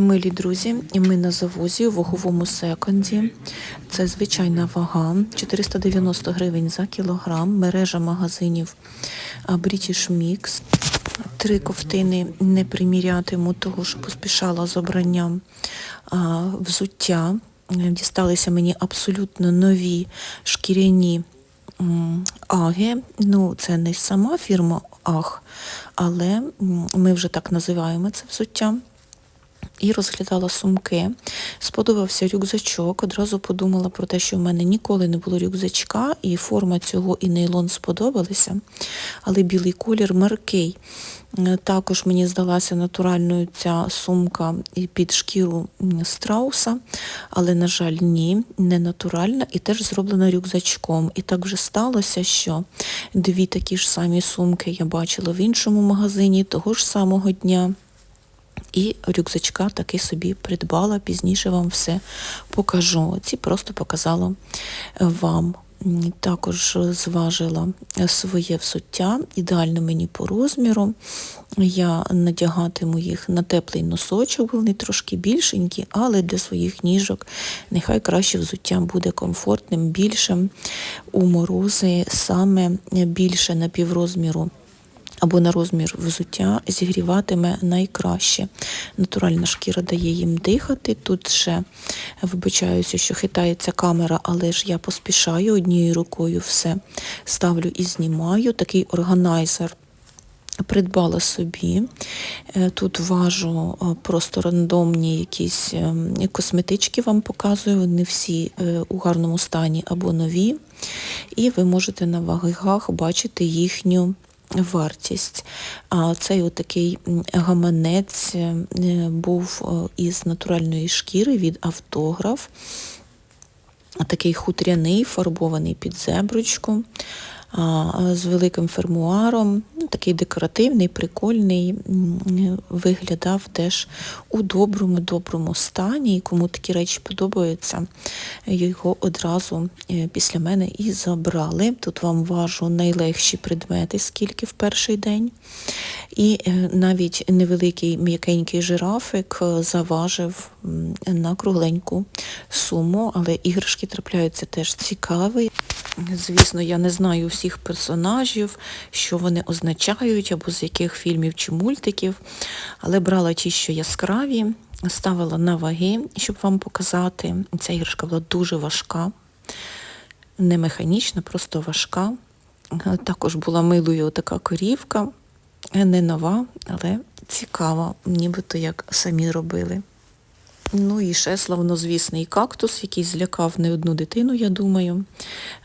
Милі друзі, ми на завозі у ваговому секонді. Це звичайна вага, 490 гривень за кілограм, мережа магазинів British Mix. Три ковтини не примірятиму, того що поспішала з обранням взуття. Дісталися мені абсолютно нові шкіряні аги. Ну, це не сама фірма Аг, але ми вже так називаємо це взуття. І розглядала сумки. Сподобався рюкзачок. Одразу подумала про те, що в мене ніколи не було рюкзачка, і форма цього і нейлон сподобалися. Але білий колір маркий. Е, Також мені здалася натуральною ця сумка під шкіру страуса, але, на жаль, ні, не натуральна і теж зроблена рюкзачком. І так вже сталося, що дві такі ж самі сумки я бачила в іншому магазині того ж самого дня. І рюкзачка таки собі придбала, пізніше вам все покажу. Ці просто показала вам. Також зважила своє взуття, ідеально мені по розміру. Я надягатиму їх на теплий носочок, вони трошки більшенькі, але для своїх ніжок нехай краще взуття буде комфортним, більшим у морози, саме більше на піврозміру або на розмір взуття зігріватиме найкраще. Натуральна шкіра дає їм дихати. Тут ще вибачаюся, що хитається камера, але ж я поспішаю однією рукою все ставлю і знімаю. Такий органайзер. Придбала собі. Е, Тут важу е, просто рандомні якісь е, косметички вам показую. Вони всі е, у гарному стані або нові. І ви можете на вагах бачити їхню вартість. Цей отакий гаманець е, був е, із натуральної шкіри від автограф. Такий хутряний, фарбований під зеброчку, з великим фермуаром, ну, такий декоративний, прикольний, виглядав теж у доброму-доброму стані. І кому такі речі подобаються, його одразу е, після мене і забрали. Тут вам важу найлегші предмети, скільки в перший день. І е, навіть невеликий м'якенький жирафик е, заважив на кругленьку суму, але іграшки трапляються теж цікаві. Звісно, я не знаю всіх персонажів, що вони означають, або з яких фільмів чи мультиків, але брала ті, що яскраві, ставила на ваги, щоб вам показати. Ця іграшка була дуже важка, не механічна, просто важка. Також була милою така корівка, не нова, але цікава, нібито як самі робили. Ну і ще славнозвісний кактус, який злякав не одну дитину, я думаю.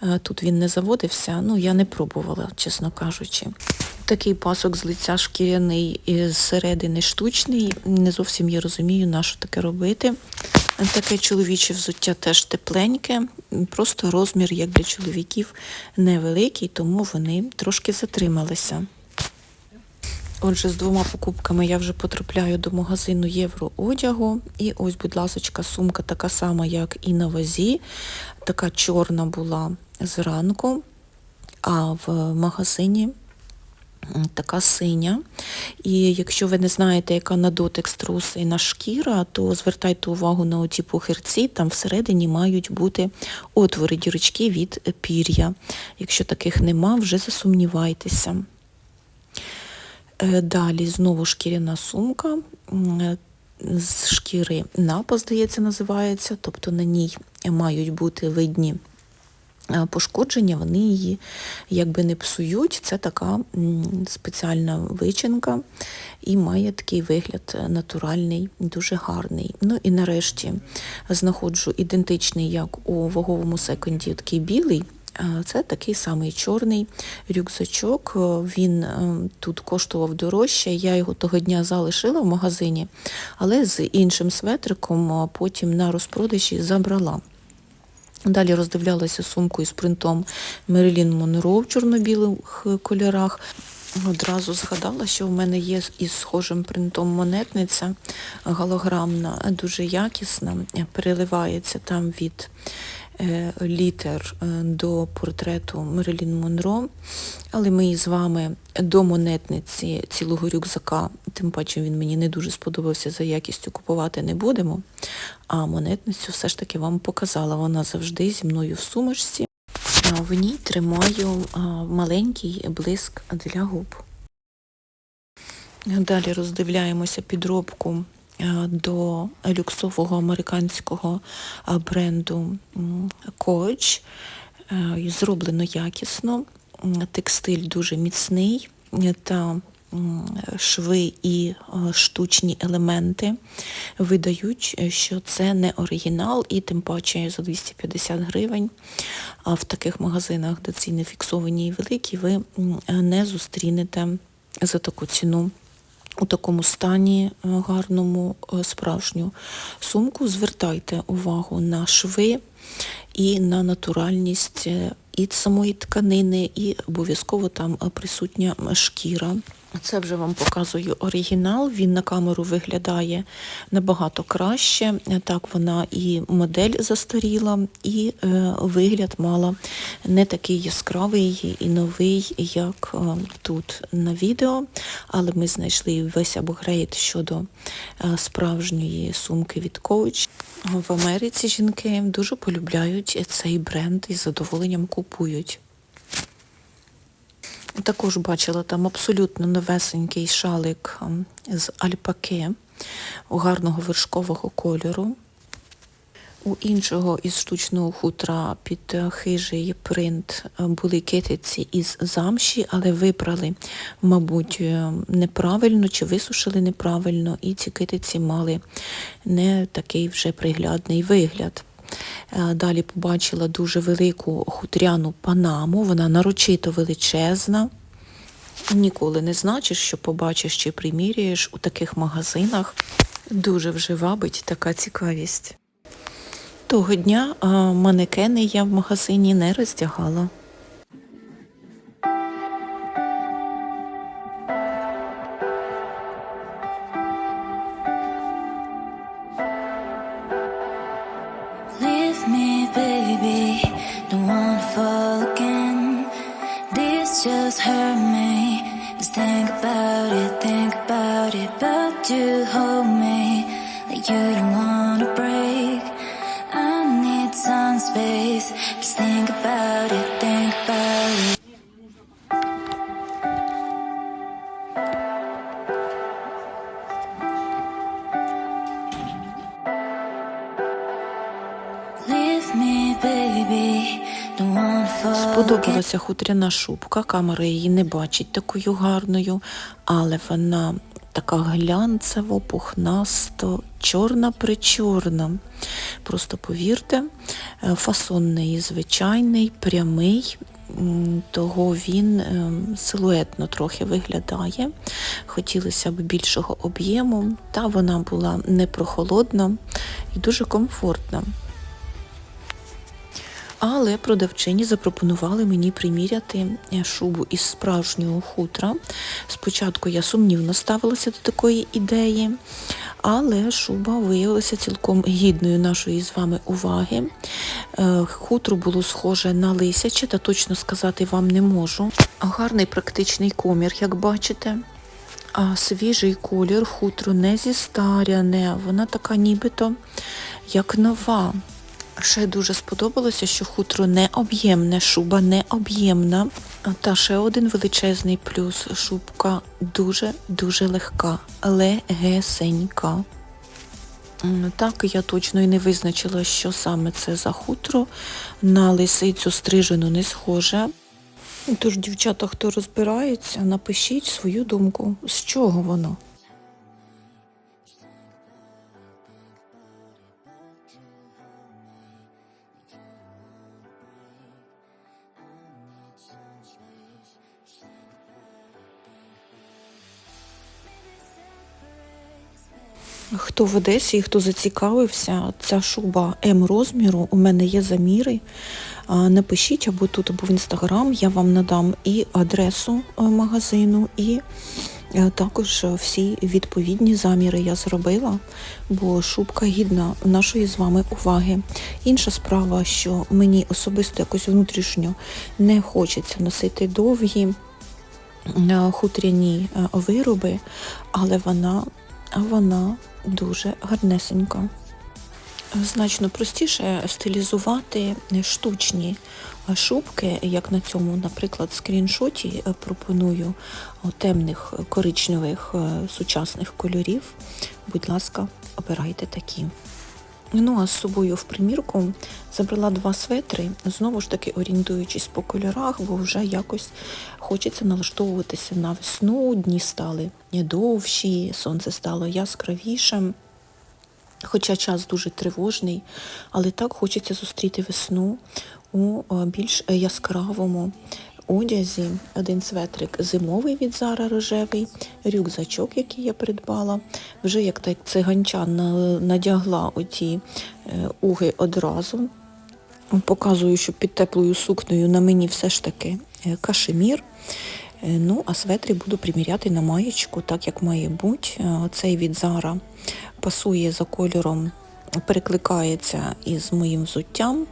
Е, Тут він не заводився, ну я не пробувала, чесно кажучи. Такий пасок з лиця шкіряний і зсередини штучний. Не зовсім я розумію, на що таке робити. Таке чоловіче взуття теж тепленьке, просто розмір, як для чоловіків, невеликий, тому вони трошки затрималися. Отже, з двома покупками я вже потрапляю до магазину Євроодягу. І ось, будь ласочка, сумка така сама, як і на вазі. Така чорна була зранку, а в магазині така синя. І якщо ви не знаєте, яка на дотик струсейна шкіра, то звертайте увагу на оті пухирці, там всередині мають бути отвори, дірочки від пір'я. Якщо таких нема, вже засумнівайтеся. Е, Далі знову шкіряна сумка е, з шкіри напа, здається, називається, тобто на ній мають бути видні е, пошкодження, вони її якби не псують. Це така спеціальна вичинка і має такий вигляд натуральний, дуже гарний. Ну і нарешті знаходжу ідентичний, як у ваговому секонді, такий білий. А Це такий самий чорний рюкзачок. Е, Він е, тут коштував дорожче. Я його того дня залишила в магазині, але з іншим светриком е, потім на розпродажі забрала. Далі роздивлялася сумку із принтом Мерилін Монро в чорно-білих кольорах. Одразу згадала, що в мене є із схожим принтом монетниця голограмна, дуже якісна, переливається там від е, літер е, до портрету Мерилін Монро. Але ми з вами до монетниці цілого рюкзака, тим паче він мені не дуже сподобався за якістю, купувати не будемо. А монетницю все ж таки вам показала. Вона завжди зі мною в сумочці. В ній тримаю маленький блиск для губ. Далі роздивляємося підробку до люксового американського бренду м, Coach. Е, Зроблено якісно, текстиль дуже міцний е, та шви і е, штучні елементи видають, е, що це не оригінал, і тим паче за 250 гривень. А в таких магазинах, де ціни фіксовані і великі, ви не зустрінете за таку ціну. У такому стані е, гарному е, справжню сумку звертайте увагу на шви і на натуральність е, і самої тканини, і обов'язково там присутня шкіра. Це вже вам показую оригінал. Він на камеру виглядає набагато краще. Так вона і модель застаріла, і е, вигляд мала не такий яскравий і новий, як е, тут на відео. Але ми знайшли весь апгрейд щодо е, справжньої сумки від Coach. В Америці жінки дуже полюбляють цей бренд і з задоволенням купують. Також бачила там абсолютно новесенький шалик ем, з альпаки гарного вершкового кольору. У іншого із штучного хутра під хижий принт е, були китиці із замші, але вибрали, мабуть, е, неправильно чи висушили неправильно, і ці китиці мали не такий вже приглядний вигляд. Е, Далі побачила дуже велику хутряну панаму, вона нарочито величезна. Ніколи не значиш, що побачиш чи приміряєш у таких магазинах. Дуже вже вабить така цікавість. Того дня манекени я в магазині не роздягала. Hold me wanna break. I need some space. Think about it, think about it. Сподобалася хутряна шубка, камера її не бачить такою гарною, але вона така глянцево, пухнасто, чорна причорна. Просто повірте, е, фасон неї звичайний, прямий, того він е, силуетно трохи виглядає. Хотілося б більшого об'єму, та вона була не прохолодна і дуже комфортна. Але продавчині запропонували мені приміряти е, шубу із справжнього хутра. Спочатку я сумнівно ставилася до такої ідеї, але шуба виявилася цілком гідною нашої з вами уваги. Е, Хутро було схоже на лисяче, та точно сказати вам не можу. Гарний практичний комір, як бачите. А свіжий колір хутро не зістаряне, вона така нібито як нова. Ще дуже сподобалося, що хутро не об'ємне, шуба не об'ємна. Та ще один величезний плюс. Шубка дуже-дуже легка, легесенька. Так, я точно і не визначила, що саме це за хутро. На лисицю стрижену не схоже. Тож, дівчата, хто розбирається, напишіть свою думку, з чого воно. Хто в Одесі і хто зацікавився, ця шуба М розміру, у мене є заміри. Напишіть або тут, або в інстаграм, я вам надам і адресу е, магазину, і е, також всі відповідні заміри я зробила, бо шубка гідна нашої з вами уваги. Інша справа, що мені особисто якось внутрішньо не хочеться носити довгі е, хутряні вироби, але вона, вона дуже гарнесенька. Значно простіше стилізувати штучні шубки, як на цьому, наприклад, скріншоті е, пропоную темних коричневих е, сучасних кольорів. Будь ласка, обирайте такі. Ну а з собою в примірку забрала два светри, знову ж таки орієнтуючись по кольорах, бо вже якось хочеться налаштовуватися на весну, дні стали довші, сонце стало яскравішим. Хоча час дуже тривожний, але так хочеться зустріти весну у е, більш яскравому одязі. Один светрик зимовий від Зара рожевий, рюкзачок, який я придбала. Вже як так циганчан надягла оті е, уги одразу. Показую, що під теплою сукнею на мені все ж таки е, кашемір. Е, Ну, а светри буду приміряти на маєчку, так як має бути. Цей від Зара пасує за кольором, перекликається із моїм взуттям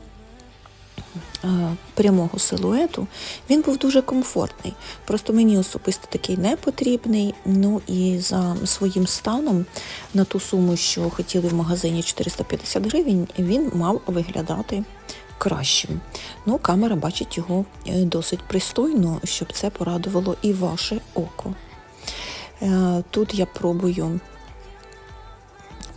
прямого силуету. Він був дуже комфортний. Просто мені особисто такий не потрібний. Ну і за своїм станом на ту суму, що хотіли в магазині 450 гривень, він мав виглядати кращим. Ну, камера бачить його е, досить пристойно, щоб це порадувало і ваше око. Е, Тут я пробую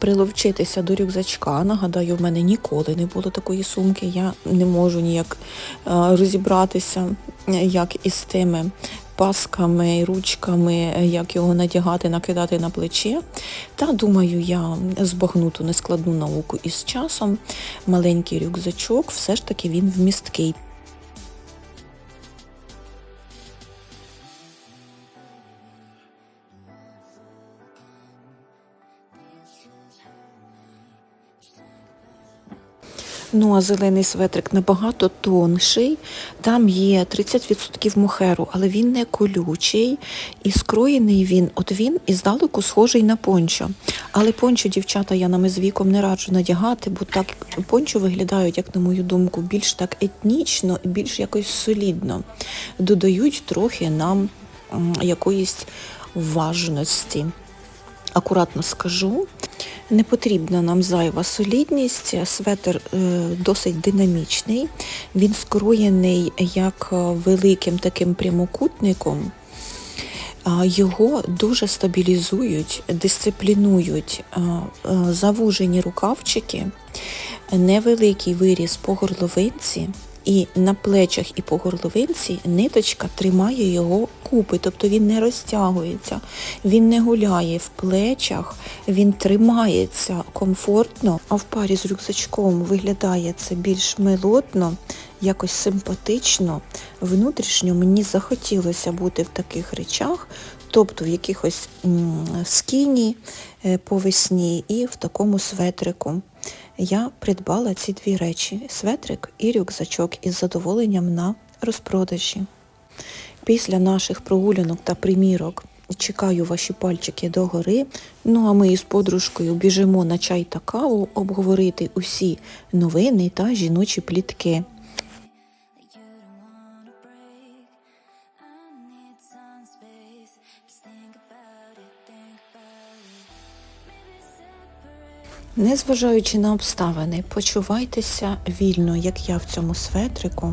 приловчитися до рюкзачка. Нагадаю, в мене ніколи не було такої сумки. Я не можу ніяк е, розібратися, як із тими пасками, ручками, як його надягати, накидати на плече. Та думаю, я збагну ту нескладну науку із часом. Маленький рюкзачок, все ж таки він вмісткий. Ну, а зелений светрик набагато тонший. Там є 30% мохеру, але він не колючий. І скроєний він, от він іздалеку схожий на пончо. Але пончо, дівчата, я нам із віком не раджу надягати, бо так пончо виглядають, як на мою думку, більш так етнічно і більш якось солідно. Додають трохи нам якоїсь важності акуратно скажу. Не потрібна нам зайва солідність. Светр е, досить динамічний. Він скроєний як е, великим таким прямокутником. Його дуже стабілізують, дисциплінують а, завужені рукавчики, невеликий виріз по горловинці, і на плечах і по горловинці ниточка тримає його купи, тобто він не розтягується, він не гуляє в плечах, він тримається комфортно, а в парі з рюкзачком виглядає це більш мелодно, якось симпатично. Внутрішньо мені захотілося бути в таких речах, тобто в якихось скіні е, по весні і в такому светрику. Я придбала ці дві речі светрик і рюкзачок із задоволенням на розпродажі. Після наших прогулянок та примірок чекаю ваші пальчики догори. Ну а ми із подружкою біжимо на чай та каву обговорити усі новини та жіночі плітки. Незважаючи на обставини, почувайтеся вільно, як я в цьому светрику.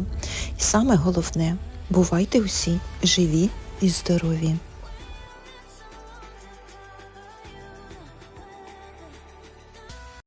І саме головне, бувайте усі живі і здорові.